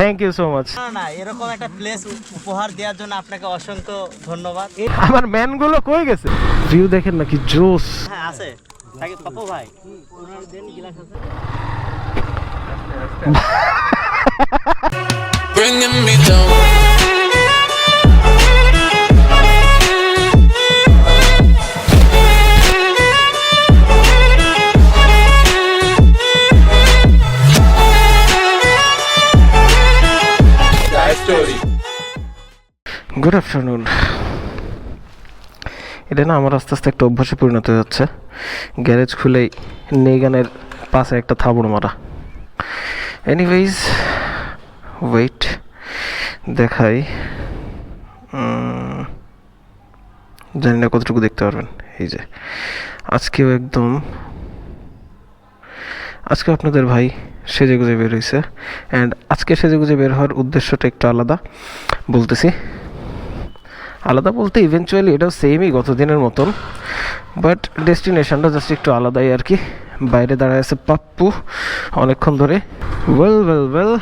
Thank you so much না না এরকম একটা প্লেস উপহার দেওয়ার জন্য আপনাকে অসংখ্য ধন্যবাদ। আমার ম্যানগুলো কই গেছে? ভিউ দেখেন নাকি জোস। হ্যাঁ আছে। থাকি পাপু ভাই। ওনার দেন গিলাস আছে bringing me down. Good afternoon এটা না আমার আস্তে আস্তে একটা অভ্যাসে পরিণত হয়ে যাচ্ছে গ্যারেজ খুলেই নেগানের পাশে একটা থাবড় মারা। এনিওয়েজ ওয়েট দেখাই। জানি না কতটুকু দেখতে পারবেন। এই যে, আজকেও একদম আজকে আপনাদের ভাই সেজে গুজে বের হয়েছে অ্যান্ড আজকে সেজে গুজে বের হওয়ার উদ্দেশ্যটা একটু আলাদা, বলতেছি। আলাদা বলতে ইভেনচুয়ালি এটাও সেমই গত দিনের মতন বাট ডেস্টিনেশনটা জাস্ট একটু আলাদাই আর কি। বাইরে দাঁড়ায় আছে পাপ্পু, অনেকক্ষণ ধরে। ওয়েল ওয়েল ওয়েল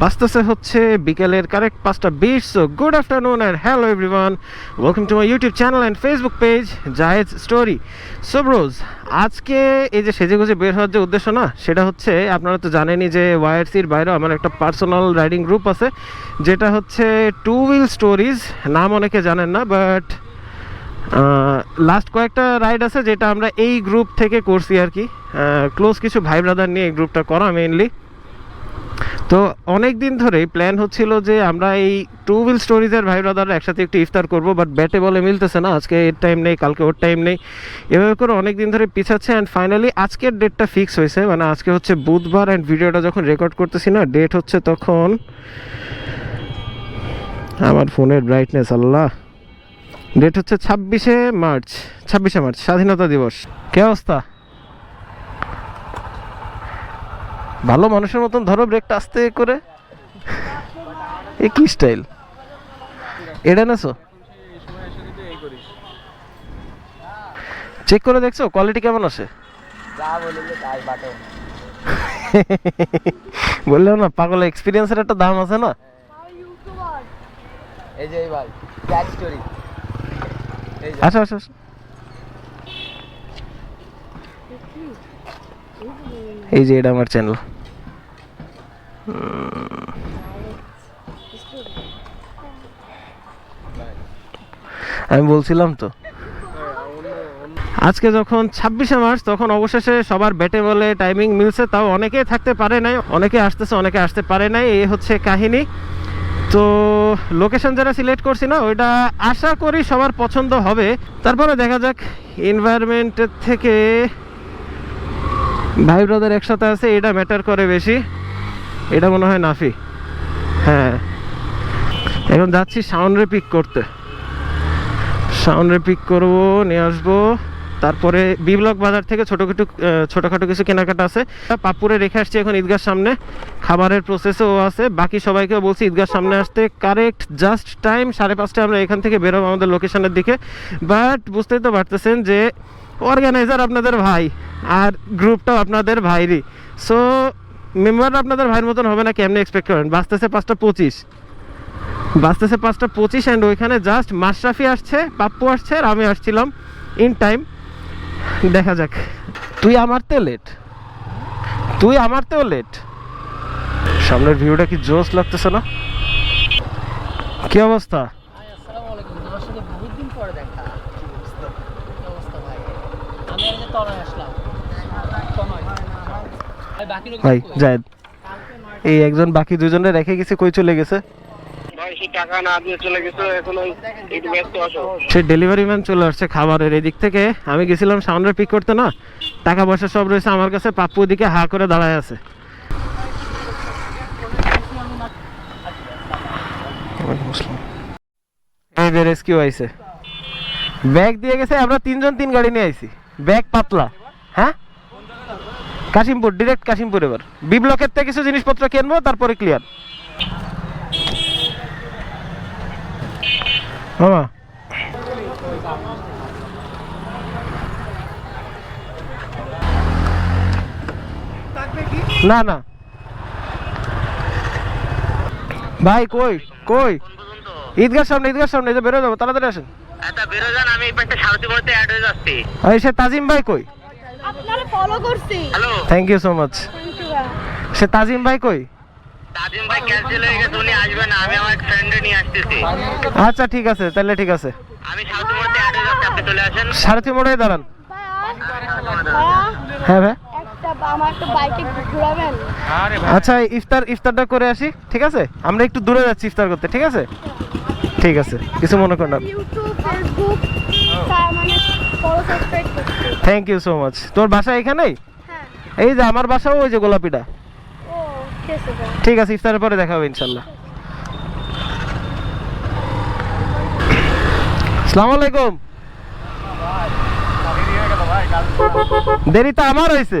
বাঁচতেছে হচ্ছে বিকেলের কারেক্ট পাঁচটা বিশ so good afternoon and hello everyone welcome to my YouTube channel and Facebook page Zahed story so bros আজকে এই যে সেজে গুজে বের হওয়ার যে উদ্দেশ্য না, সেটা হচ্ছে আপনারা তো জানেনই যে ওয়াইআরসির বাইরে আমার একটা পার্সোনাল রাইডিং গ্রুপ আছে, যেটা হচ্ছে টু হুইল স্টোরিজ নাম অনেকে জানেন না বাট লাস্ট কয়েকটা রাইড আছে যেটা আমরা এই গ্রুপ থেকে করছি আর কি। ক্লোজ কিছু ভাই ব্রাদার নিয়ে এই গ্রুপটা করা মেইনলি তো অনেক দিন ধরেই প্ল্যান হচ্ছিল যে আমরা এই টু হুইল স্টোরিজের ভাই ব্রাদাররা একসাথে একটু ইফতার করব বাট ব্যাটে বলে মিলতেছে না, আজকে এর টাইম নেই, কালকে ওর টাইম নেই। এভাবে করে অনেক দিন ধরে পিছাচ্ছে অ্যান্ড ফাইনালি আজকের ডেটটা ফিক্স হয়েছে মানে আজকে হচ্ছে বুধবার অ্যান্ড ভিডিওটা যখন রেকর্ড করতেছি না ডেট হচ্ছে তখন আমার ফোনের ব্রাইটনেস আল্লাহ। ডেট হচ্ছে ছাব্বিশে মার্চ ছাব্বিশে মার্চ, স্বাধীনতা দিবস। কে অবস্থা? ভালো মানুষের মতন ধরো ব্রেকটা আস্তে করে। এ কি স্টাইল এটা নেছো চেক করে দেখছ? কোয়ালিটি কেমন আছে? বললাম না পাগল এক্সপিরিয়েন্সের একটা দাম আছে না? এই যে ভাই স্টোরি আচ্ছা আচ্ছা। এই যে এটা আমার চ্যানেল আমি বলছিলাম তো। আজকে যখন ছাব্বিশে মার্চ, তখন অবশেষে সবার ব্যাটে বলে টাইমিং মিলছে, তাও অনেকেই থাকতে পারে নাই অনেকে আসতেছে অনেকে আসতে পারে নাই এই হচ্ছে কাহিনী। তো লোকেশন যারা সিলেক্ট করছি না, ওইটা আশা করি সবার পছন্দ হবে। তারপরে দেখা যাক এনভায়রনমেন্টের থেকে ভাই ব্রাদার একসাথে আছে, এটা ম্যাটার করে বেশি। এটা মনে হয় নাফি। হ্যাঁ। এখন যাচ্ছি সাউন্ডরে পিক করতে। সাউন্ডরে পিক করব, নিয়ে আসব। তারপরে বি ব্লক বাজার থেকে ছোটোখাটো ছোটোখাটো কিছু কেনাকাটা আছে। পাপুরে রেখে আসছি এখন ঈদগার সামনে। খাবারের প্রসেসও আছে। বাকি সবাইকেও বলছি ঈদগার সামনে আসতে। কারেক্ট জাস্ট টাইম সাড়ে পাঁচটায় আমরা এখান থেকে বেরোবো আমাদের লোকেশনের দিকে। বাট বুঝতেই তো পারতেছেন যে অর্গানাইজার আপনাদের ভাই আর গ্রুপটাও আপনাদের ভাইরই। সো মেম্বার আপনাদের ভাইয়ের মতন হবে না, কেমনি এক্সপেক্ট করেন? বাঁচতেছে পাঁচটা পঁচিশ। বাঁচতেছে পাঁচটা পঁচিশ অ্যান্ড ওইখানে জাস্ট মাশরাফি আসছে, পাপ্পু আসছে আর আমি আসছিলাম ইন টাইম দেখা যাক। তুই আমার তো লেট তুই আমার তো লেট সামনের ভিউটা কি জোস লাগতেছে না? কি অবস্থা আসসালামু আলাইকুম তোমার সাথে বহুত দিন পরে দেখা কি অবস্থা ভাই আমি এই যে তলায় আসলাম তনয় ভাই বাকি লোক ভাই জায়েদ। এই একজন বাকি দুজনে রেখে গেছে কই চলে গেছে? সে টাকা না দিয়ে চলে গেছে এখন ওই একটু ব্যস্ত আছো। সে ডেলিভারি ম্যান চলে আসছে খাবারের এদিক থেকে। আমি গেছিলাম সাউন্ডের পিক করতে না টাকা পয়সা সব রয়েছে আমার কাছে পাপ্পু দিকে হা করে দাঁড়ায় আছে। এই যে রেস্কিউ আইছে। ব্যাগ দিয়ে গেছে আমরা তিনজন তিন গাড়ি নিয়ে আইছি। ব্যাগ পাতলা হ্যাঁ? কাশিমপুর ডিরেক্ট কাশিমপুর এবার। বি ব্লকের থেকে কিছু জিনিসপত্র কিনবো তারপরে ক্লিয়ার মামা। না না। ভাই কই? কই? ঈদগার সামনে ঈদগার সামনে যে বেরো যাব তাড়াতাড়ি আসেন। আচ্ছা বেরো যান আমি এই পাশে সারথি মধ্যে অ্যাড হয়ে যাচ্ছি। সে তাজিম ভাই কই? আপনারা ফলো করছি। Hello thank you so much সে তাজিম ভাই কই? তাজিম ভাই ক্যান্সেল হয়ে গেছে উনি আসবে না আমি আমার ফ্রেন্ডে নিয়ে আসতেছি। আচ্ছা ঠিক আছে তাহলে ঠিক আছে। আমি হয়ে যাচ্ছি আপনি চলে আসেন। সারথি মোড়ে দাঁড়ান। হ্যাঁ ভাই। একটা আমার একটা বাইকে ঘুরাবেন। আচ্ছা ইফতার ইফতারটা করে আসি ঠিক আছে? আমরা একটু দূরে যাচ্ছি ইফতার করতে ঠিক আছে? ঠিক আছে কিছু মনে করেন না ইউটিউব ফেসবুক তার মানে ফলো সাবস্ক্রাইব করছি থ্যাংক ইউ সো মাচ তোর বাসা এখানেই? হ্যাঁ। এই যে আমার বাসাও ওই যে গোলাপিটা। ঠিক আছে ইফতারের পরে দেখা হবে ইনশাল্লাহ। আসসালামু আলাইকুম। দেরি তো আমার হয়েছে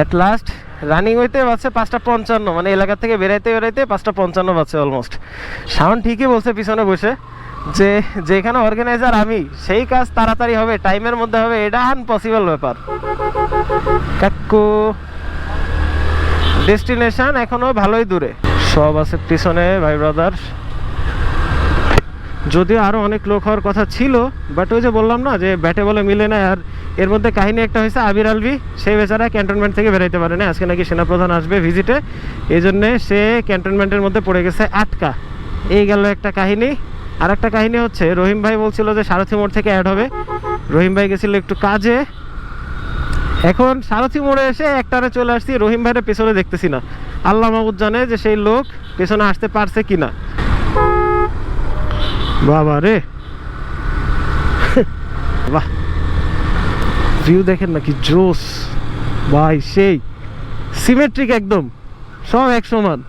এট লাস্ট রানিং হইতে বাজছে পাঁচটা পঞ্চান্ন। মানে এলাকা থেকে বেরাইতে বেরাইতে পাঁচটা পঞ্চান্ন বাজছে অলমোস্ট সাউন্ড ঠিকই বলছে পিছনে বসে। যে যেখানে অর্গানাইজার আমি, সেই কাজ তাড়াতাড়ি হবে টাইমের মধ্যে হবে, এটা আনপসিবল ব্যাপার। কাকু ডেস্টিনেশন এখনও ভালোই দূরে। সব আছে পিছনে, ভাই ব্রাদার যদিও আরও অনেক লোক হওয়ার কথা ছিল বাট ওই যে বললাম না, যে ব্যাটে বলে মিলে না আর এর মধ্যে কাহিনী একটা হয়েছে, আবির আলভি, সেই বেচারা ক্যান্টনমেন্ট থেকে বেরাইতে পারে না। আজকে নাকি সেনাপ্রধান আসবে ভিজিটে এই জন্যে সে ক্যান্টনমেন্টের মধ্যে পড়ে গেছে আটকা। এই গেল একটা কাহিনী। আর একটা কাহিনী হচ্ছে, রহিম ভাই বলছিল যে সারথি মোড় থেকে অ্যাড হবে। রহিম ভাই গেছিল একটু কাজে। এখন সারথি মোড়ে এসে একটারে চলে আসছি, রহিম ভাইয়ের পেছনে দেখতেছি না। আল্লাহ মাহমুদ জানে যে সেই লোক পেছনে আসতে পারছে কিনা বাবা রে। ভিউ দেখেন নাকি জোস। ভাই, সেই। সিমেট্রিক একদম। সব এক সমান।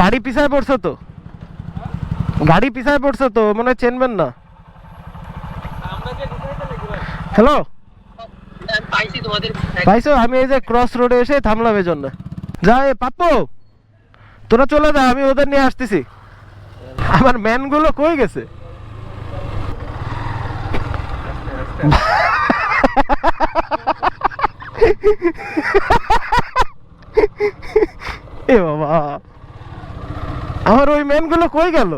গাড়ি পিছায় পড়ছে তো? গাড়ি পিছায় পড়ছে তো? মনে চেনবেন না। হ্যালো পাইছি, আমি এই যে ক্রস রোডে এসে থামলাম এই জন্য। যা পাপ্পু, তোরা চলে যা, আমি ওদের নিয়ে আসতেছি। আমার ম্যানগুলো কই গেছে? এ বাবা। আমার ওই ম্যানগুলো কই গেল?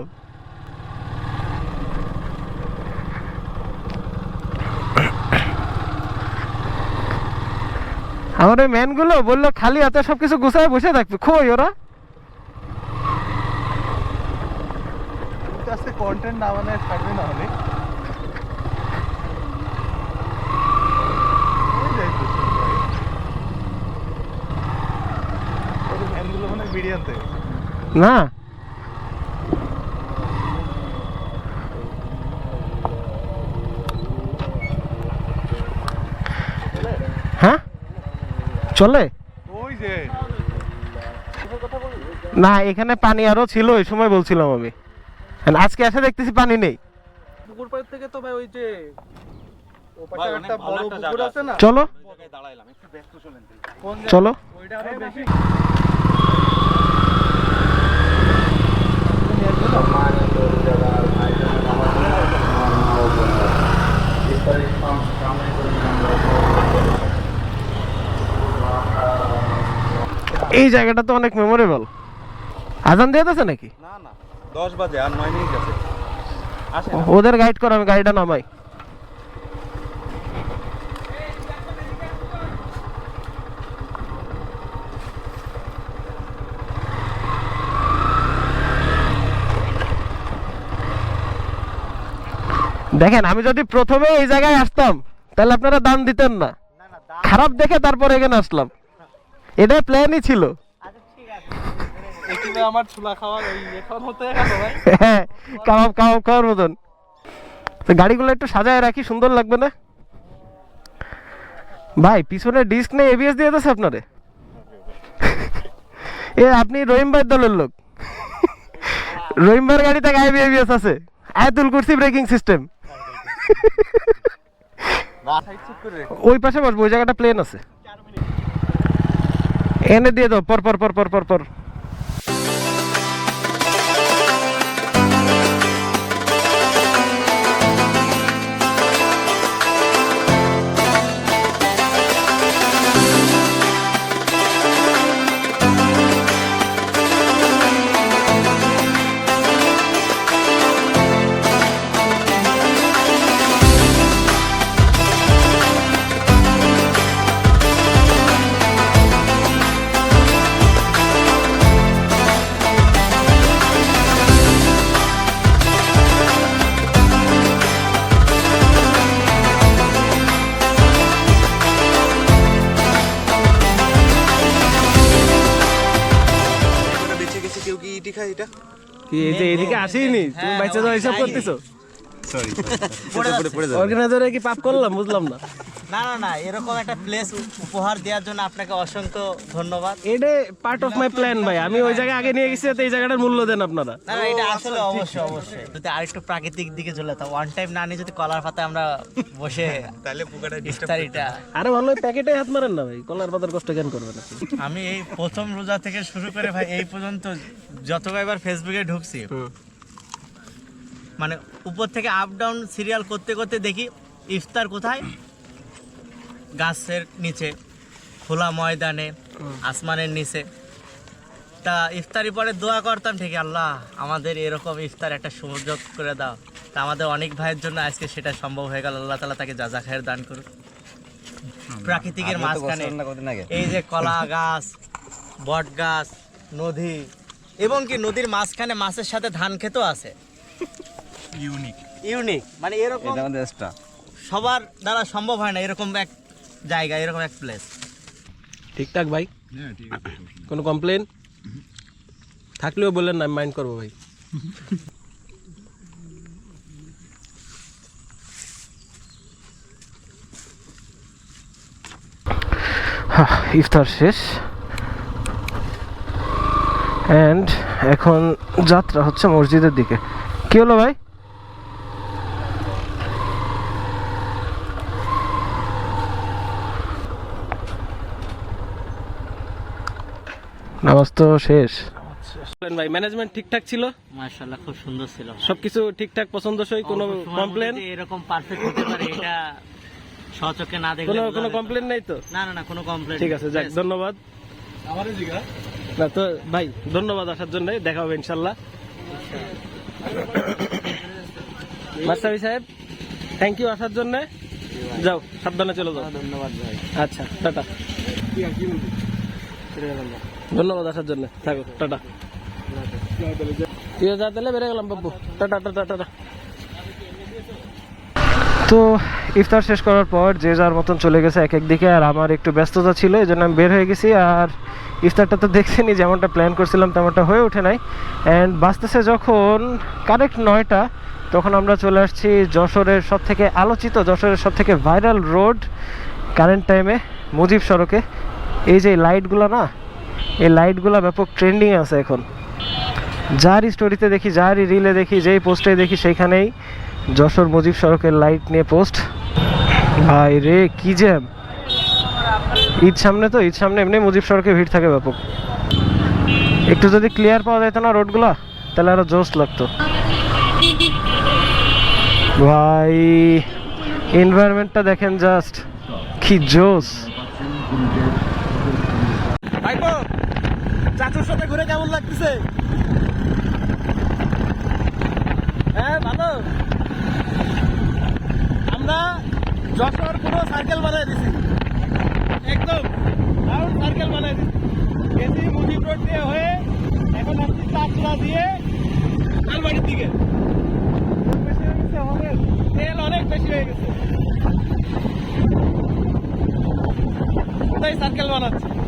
আমার ওই ম্যানগুলো বলল খালি হাতে সবকিছু গুছায় বসে থাকবে। কই ওরা? কন্টেন্ট না বানায় ছাড়বে না হলে। ওই যাই তো সব ভাই। ওদের ভ্যানগুলো মনে হয় বেরিয়ে আনতে গেছে। না হ্যাঁ চলে? না এখানে পানি আরও ছিল ওই সময় বলছিলাম আমি। আজকে এসে দেখতেছি পানি নেই। পুকুর পাড় থেকে তো ভাই ওই যে ও পাশে একটা বড় পুকুর আছে না? চলো। কোন চলো ওইটা আরও বেশি এই জায়গাটা তো অনেক মেমোরেবল আজান দিয়ে দিয়েছে নাকি? না না দশ বাজে আর নয় মিনিট আছে। ওদের গাইড করো আমি গাড়িটা নামাই। দেখেন আমি যদি প্রথমে এই জায়গায় আসতাম তাহলে আপনারা দাম দিতেন না। খারাপ দেখে তারপর এখানে আসলাম। এটা প্ল্যানই ছিল আমার ছোলা খাওয়ার ওই এখন হতে গেল ভাই হ্যাঁ কাবাব কাবাব খাওয়ার মতন তো গাড়িগুলো একটু সাজায় রাখি সুন্দর লাগবে না ভাই পিছনে ডিস্ক নেই এবিএস দিয়ে দিয়েছে আপনারে এ আপনি রহিম ভাইয়ের দলের লোক রহিম ভাইয়ের গাড়িতে আইবি এবিএস আছে আয়াতুল কুরসি ব্রেকিং সিস্টেম ওই পাশে বসবো ওই জায়গাটা প্লেন আছে এনে দিয়ে দাও পর পর পর পর পর পর। কি এই যে এদিকে আসিনি? তুমি বাইচা যাও হিসাব করতেছো? সরি অর্গানাইজারে কি পাপ করলাম? বুঝলাম না। না না না এরকম একটা প্লেস উপহার দেওয়ার জন্য আপনাকে অসংখ্য ধন্যবাদ। এটা পার্ট অফ মাই প্ল্যান ভাই। আমি ওই জায়গায় আগে নিয়ে গেছি এই জায়গাটার মূল্য দেন আপনারা। না না এটা আসলে অবশ্যই অবশ্যই। যদি আরেকটু প্রাকৃতিক দিকে চলে যেতাম ওয়ান টাইম না নিয়ে যদি কলার পাতায় আমরা বসে তাহলে পোকাটা ইফতারিটা আরে ভালো ওই প্যাকেটে হাত মারেন না ভাই। কলার পাতার কষ্ট কেন করবেন আমি এই প্রথম রোজা থেকে শুরু করে ভাই এই পর্যন্ত যত কয়েকবার ফেসবুকে ঢুকছি মানে উপর থেকে আপ ডাউন সিরিয়াল করতে করতে দেখি ইফতার কোথায়? গাছের নিচে খোলা ময়দানে আসমানের নিচে। তা ইফতারি পরে দোয়া করতাম ঠিক আল্লাহ আমাদের এরকম ইফতার একটা সুযোগ করে দাও। তা আমাদের অনেক ভাইয়ের জন্য আজকে সেটা সম্ভব হয়ে গেল। আল্লাহ তালা তাকে যা খায়ের দান করুক। প্রাকৃতিকের মাঝখানে এই যে কলা গাছ বট গাছ নদী এবং কি নদীর মাঝখানে মাছের সাথে ধান খেতেও আছে। ইউনিক ইউনিক মানে এরকম সবার দ্বারা সম্ভব হয় না এরকম এক জায়গা এরকম এক প্লেস ঠিকঠাক ভাই? হ্যাঁ ঠিক আছে কোনো কমপ্লেন থাকলেও বললেন না আমি মাইন্ড করব ভাই। ইফতার শেষ। অ্যান্ড এখন যাত্রা হচ্ছে মসজিদের দিকে। কি হলো ভাই? নামাজ তো শেষ। ভাই ম্যানেজমেন্ট ঠিকঠাক ছিল? মাশাআল্লাহ খুব সুন্দর ছিল। সবকিছু ঠিকঠাক পছন্দসই কোনো কমপ্লেন এরকম পারফেক্ট হতে পারে এটা সচক্ষে না দেখলে কোনো কমপ্লেন নেই তো? না না না কোনো কমপ্লেন ঠিক আছে যাক ধন্যবাদ। জিগা না তো ভাই ধন্যবাদ আসার জন্য দেখা হবে ইনশাল্লাহ মাস্টারি সাহেব থ্যাংক ইউ আসার জন্য। যাও সাবধানে চলে যাও। ধন্যবাদ ভাই। আচ্ছা টাটা। ধন্যবাদ আসার জন্য। থাকো, টাটা। তাহলে বেড়ে গেলাম, বাবু। টাটা টাটা টাটা তো ইফতার শেষ করার পর যে যার মতন চলে গেছে এক এক দিকে, আর আমার একটু ব্যস্ততা ছিল, এই জন্য আমি বের হয়ে গেছি। আর ইফতারটা তো দেখছেনি, যেমনটা প্ল্যান করছিলাম, তেমনটা হয়ে ওঠে নাই। অ্যান্ড বাঁচতেছে যখন কারেক্ট নয়টা, তখন আমরা চলে আসছি যশোরের সব থেকে আলোচিত, যশোরের সব থেকে ভাইরাল রোড কারেন্ট টাইমে মুজিব সড়কে। এই যে লাইটগুলো না এই লাইটগুলো ব্যাপক ট্রেন্ডিং আছে এখন। যারই স্টোরিতে দেখি যারই রিলে দেখি, যেই পোস্টে দেখি, সেইখানেই যশোর মুজিব সড়কের লাইট নিয়ে পোস্ট ভাই রে, কি জ্যাম ঈদ সামনে তো, ঈদ সামনে এমনি মুজিব সড়কে ভিড় থাকে ব্যাপক। একটু যদি ক্লিয়ার পাওয়া যেত না রোডগুলা তাহলে আরও জোস লাগতো। ভাই এনভায়রনমেন্টটা দেখেন জাস্ট কি ভাইপো! চাচুর সাথে ঘুরে কেমন লাগতেছে? হ্যাঁ ভালো। আমরা যশোর পুরো সার্কেল বানিয়ে দিছি। একদম রাউন্ড সার্কেল বানিয়ে দিছি। গেছি মুজিব রোড দিয়ে হয়ে এখন আসছি চাচড়া দিয়ে লালবাড়ির দিকে। তেল অনেক বেশি হয়ে গেছে। কোথায় সার্কেল বানাচ্ছি?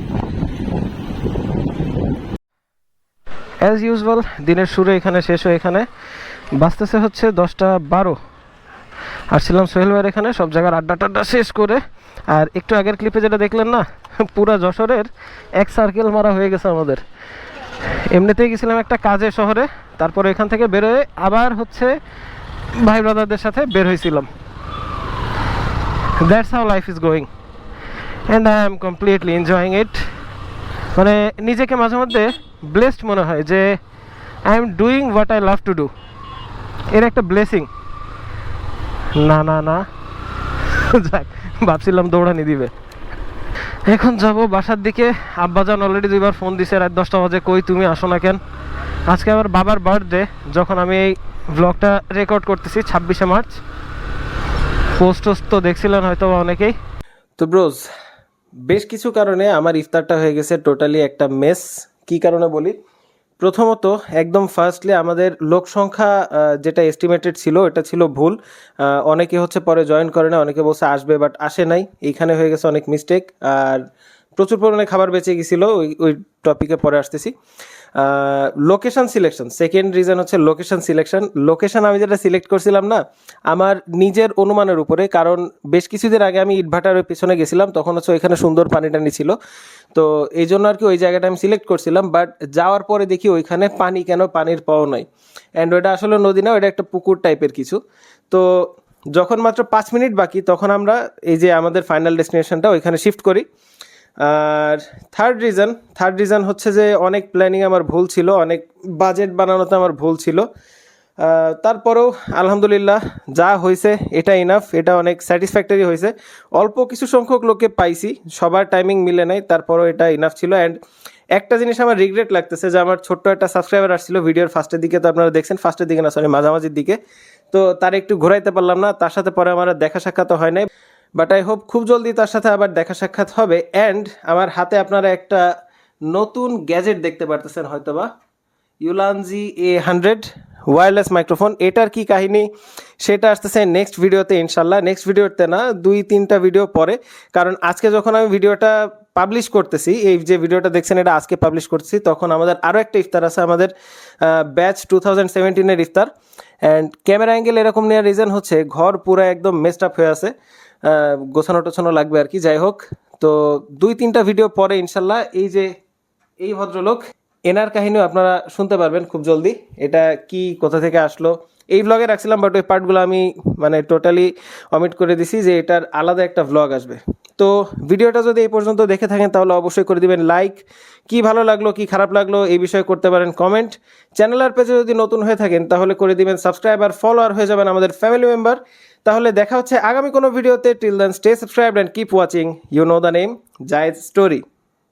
অ্যাজ ইউজুয়াল দিনের শুরু এখানে, শেষ হয়ে এখানে। বাঁচতেছে হচ্ছে দশটা বারো। আসছিলাম সোহেল ভাইয়ের এখানে, সব জায়গার আড্ডা টাড্ডা শেষ করে। আর একটু আগের ক্লিপে যেটা দেখলেন না, পুরা যশোরের এক সার্কেল মারা হয়ে গেছে আমাদের। এমনিতেই গেছিলাম একটা কাজে শহরে, তারপর এখান থেকে বেরোয় আবার হচ্ছে ভাই ব্রাদারদের সাথে বের হয়েছিলাম। That's how life is going and I am completely enjoying it মানে নিজেকে মাঝে মধ্যে ব্লেসড মনে হয় যে I am doing what I love to do এর একটা ব্লেসিং না না না। যাক, ভাবছিলাম দৌড়ানি দিবে। এখন যাব বাসার দিকে। আব্বাজান অলরেডি দুইবার ফোন দিছে, রাত দশটা বাজে। কই তুমি? আসো না কেন? আজকে আবার বাবার বার্থডে যখন আমি এই ব্লগটা রেকর্ড করতেছি ছাব্বিশে মার্চ। পোস্ট টোস্ট তো দেখছিলেন হয়তো অনেকেই। তো ব্রোজ বেশ কিছু কারণে আমার ইফতারটা হয়ে গেছে টোটালি একটা মেস কি কারণে বলি? প্রথমত, একদম ফার্স্টলি আমাদের লোক সংখ্যা যেটা এস্টিমেটেড ছিল, এটা ছিল ভুল। অনেকে হচ্ছে পরে জয়েন করে না, অনেকে বলছে আসবে বাট আসে নাই। এইখানে হয়ে গেছে অনেক মিস্টেক আর প্রচুর পরিমাণে খাবার বেঁচে গেছিল, ওই ওই টপিকে পরে আসতেছি। লোকেশন সিলেকশন সেকেন্ড রিজন হচ্ছে লোকেশন সিলেকশন লোকেশন আমি যেটা সিলেক্ট করছিলাম না, আমার নিজের অনুমানের উপরে, কারণ বেশ কিছুদিন আগে আমি ইটভাটার পিছনে গেছিলাম, তখন হচ্ছে ওইখানে সুন্দর পানি টানি ছিল। তো এই জন্য আর কি ওই জায়গাটা আমি সিলেক্ট করছিলাম বাট যাওয়ার পরে দেখি ওইখানে পানি কেন পানির পাওয়া নয় অ্যান্ড ওইটা আসলে নদী না, ওইটা একটা পুকুর টাইপের কিছু। তো যখন মাত্র পাঁচ মিনিট বাকি, তখন আমরা এই যে আমাদের ফাইনাল ডেস্টিনেশনটা ওইখানে শিফট করি। আর থার্ড রিজন থার্ড রিজন হচ্ছে যে অনেক প্ল্যানিং আমার ভুল ছিল, অনেক বাজেট বানানোতে আমার ভুল ছিল। তারপরেও আলহামদুলিল্লাহ যা হয়েছে এটা ইনাফ এটা অনেক স্যাটিসফ্যাক্টরি হয়েছে। অল্প কিছু সংখ্যক লোককে পাইছি, সবার টাইমিং মিলে নাই, তারপরেও এটা ইনাফ ছিল। অ্যান্ড একটা জিনিস আমার রিগ্রেট লাগতেছে যে আমার ছোট্ট একটা সাবস্ক্রাইবার আসছিল ভিডিওর ফার্স্টের দিকে, তো আপনারা দেখছেন ফার্স্টের দিকে না সরি মাঝামাঝির দিকে। তো তার একটু ঘোরাইতে পারলাম না, তার সাথে পরে আমার দেখা সাক্ষাৎ হয় নাই। বাট আই হোপ খুব জলদি তার সাথে আবার দেখা সাক্ষাৎ হবে। অ্যান্ড আমার হাতে আপনারা একটা নতুন গ্যাজেট দেখতে পারতেছেন হয়তোবা। Ulanzi A hundred wireless microphone এটার কি কাহিনী? সেটা আসতেছে নেক্সট ভিডিওতে ইনশাল্লাহ। নেক্সট ভিডিওতে না, দুই, তিনটা ভিডিও পরে। কারণ আজকে যখন আমি ভিডিওটা পাবলিশ করতেছি, এই যে ভিডিওটা দেখছেন, এটা আজকে পাবলিশ করতেছি, তখন আমাদের আরও একটা ইফতার আছে, আমাদের ব্যাচ টু থাউজেন্ড সেভেন্টিনের ইফতার। অ্যান্ড ক্যামেরা অ্যাঙ্গেল এরকম নেওয়ার রিজন হচ্ছে, ঘর পুরো একদম মেস্ট আপ হয়ে আছে। গোছানো টোছানো লাগবে আর কি। যাই হোক, তো দুই তিনটা ভিডিও পরে ইনশাল্লাহ এই যে এই ভদ্রলোক, এনার কাহিনীও আপনারা শুনতে পারবেন খুব জলদি। এটা কি, কোথা থেকে আসলো? এই ব্লগে রাখছিলাম বাট ওই পার্টগুলো আমি মানে টোটালি অমিট করে দিছি যে এটার আলাদা একটা ভ্লগ আসবে। তো ভিডিওটা যদি এই পর্যন্ত দেখে থাকেন, তাহলে অবশ্যই করে দিবেন লাইক কি ভালো লাগল, কি খারাপ লাগল, এই বিষয়ে করতে পারেন কমেন্ট চ্যানেল আর পেজে যদি নতুন হয়ে থাকেন, তাহলে করে দিবেন সাবস্ক্রাইব আর ফলোয়ার হয়ে যাবেন আমাদের ফ্যামিলি মেম্বার তাহলে দেখা হচ্ছে আগামী কোনো ভিডিওতে। Till then stay subscribe and keep watching you know the name জায়েজ স্টোরি